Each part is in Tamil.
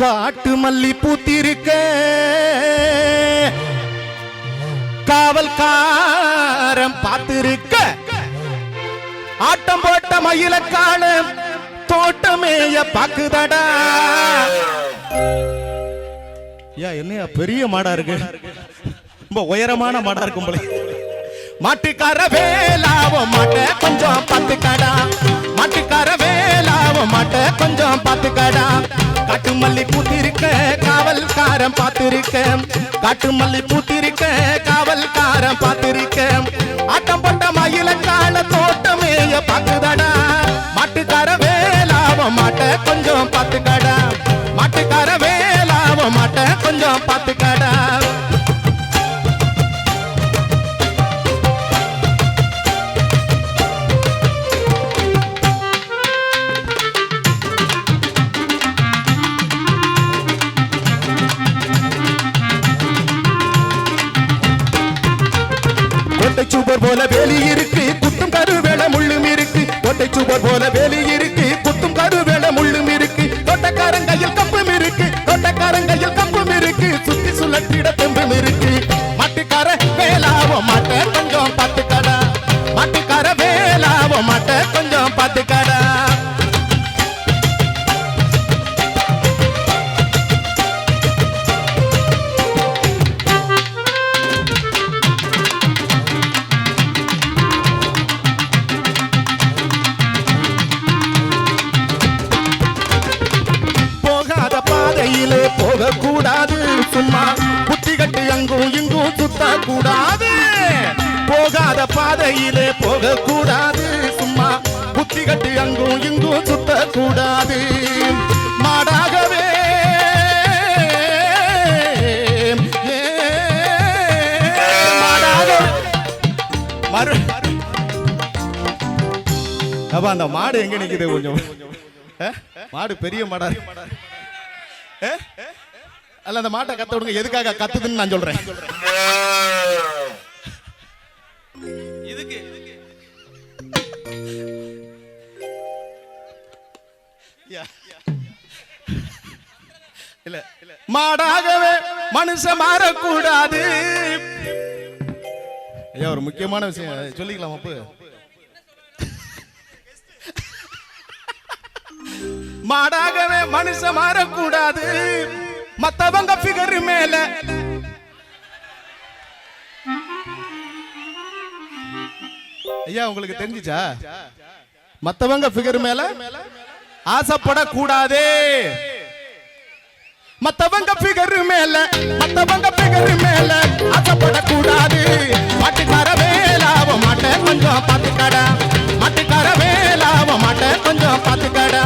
காட்டு மல்லி பூத்திருக்க. காவல்காரம் பார்த்திருக்க. ஆட்டம் போட்ட மயில காலம் தோட்டமேய பாக்குதடா. யா என்னையா பெரிய மாடா இருக்கு. ரொம்ப உயரமான மாடா இருக்கும் போல. மாட்டுக்கார வேலாவ மாட்ட கொஞ்சம் பார்த்துக்கடா. மாட்டுக்கார வேலாவ மாட்ட கொஞ்சம் பார்த்துக்கடா. காவல்காரன் பார்த்திருக்க காட்டு மல்லி பூத்திருக்க காவல்காரன் பார்த்திருக்க ஆட்டம் போட்ட மயில கால தோட்டமேய பார்த்துதடா மாட்டுக்கார வேலாவ மாட்ட கொஞ்சம் பார்த்துக்கடா. மாட்டுக்கார வேலாவ மாட்ட கொஞ்சம் பார்த்துக்கடா. சுவர் போல வேலி இருக்கு குத்தும் கருவேல முள்ளும் இருக்கு. கோட்டை சுவர் போல வேலி இருக்கு குத்தும் கருவேல முள்ளும் இருக்கு. தோட்டக்காரன் கையில் பாதையிலே போக கூடாது சும்மா புத்தி கட்டு அங்கும் இங்கும் சுத்த கூடாது போகாத பாதையிலே போக கூடாது சும்மா புத்தி கட்டு அங்கும் இங்கும் சுத்த கூடாது மாடாகவே. மறு அப்ப அந்த மாடு எங்க நிக்குது கொஞ்சம்? மாடு பெரிய மாடா அல்ல அந்த மாட்டை கத்த விடுங்க. எதுக்காக கத்துதுன்னு நான் சொல்றேன். இதுக்கு மாடாகவே மனுஷன் மாறக்கூடாது. ஐயா ஒரு முக்கியமான விஷயம். சொல்லிக்கலாம் அப்பு. மாடாகவே மனுஷன் மாறக்கூடாது. மத்தவங்க பிகர் மேல. ஐயா உங்களுக்கு தெரிஞ்சுச்சா? மத்தவங்க பிகர் மேல ஆசைப்படக்கூடாது. மத்தவங்க பிகர் மேல மத்தவங்க பிகர் மேல ஆசைப்படக்கூடாது. மாட்டுக்கார வேலாவ மாட்ட கொஞ்சம் பாத்துக்கடா மாட்டுக்கார வேலாவ மாட்ட கொஞ்சம் பாத்துக்கடா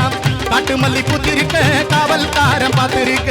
காட்டு மல்லி குத்திருக்க காவல்காரன் பாத்திருக்க